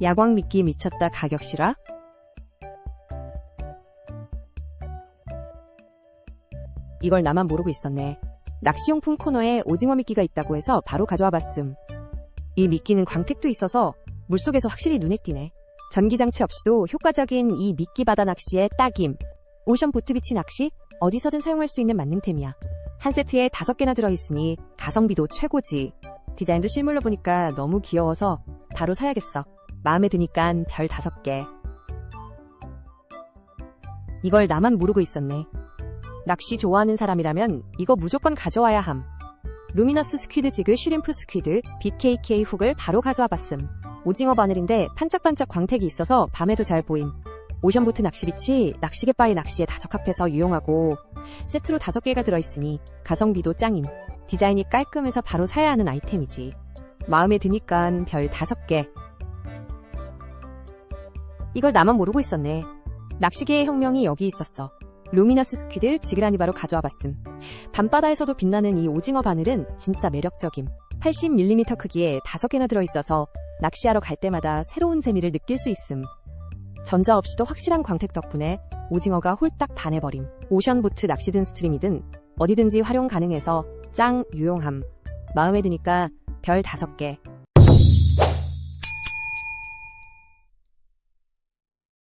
야광 미끼 미쳤다 가격 실화? 이걸 나만 모르고 있었네. 낚시용품 코너에 오징어 미끼가 있다고 해서 바로 가져와 봤음. 이 미끼는 광택도 있어서 물속에서 확실히 눈에 띄네. 전기장치 없이도 효과적인 이 미끼 바다 낚시의 딱임. 오션 보트비치 낚시 어디서든 사용할 수 있는 만능템이야. 한 세트에 다섯 개나 들어있으니 가성비도 최고지. 디자인도 실물로 보니까 너무 귀여워서 바로 사야겠어. 마음에 드니깐 별 다섯 개. 이걸 나만 모르고 있었네. 낚시 좋아하는 사람이라면 이거 무조건 가져와야 함. 루미너스 스퀴드 지그 슈림프 스퀴드 BKK 훅을 바로 가져와 봤음. 오징어 바늘인데 반짝반짝 광택이 있어서 밤에도 잘 보임. 오션보트 낚시비치 낚시개 바위 낚시에 다 적합해서 유용하고 세트로 다섯 개가 들어있으니 가성비도 짱임. 디자인이 깔끔해서 바로 사야 하는 아이템이지. 마음에 드니깐 별 다섯 개. 이걸 나만 모르고 있었네. 낚시계의 혁명이 여기 있었어. 루미너스 스퀴드 지그라니 바로 가져와 봤음. 밤바다에서도 빛나는 이 오징어 바늘은 진짜 매력적임. 80mm 크기에 5개나 들어있어서 낚시하러 갈 때마다 새로운 재미를 느낄 수 있음. 전자 없이도 확실한 광택 덕분에 오징어가 홀딱 반해버림. 오션보트 낚시든 스트림이든 어디든지 활용 가능해서 짱 유용함. 마음에 드니까 별 5개.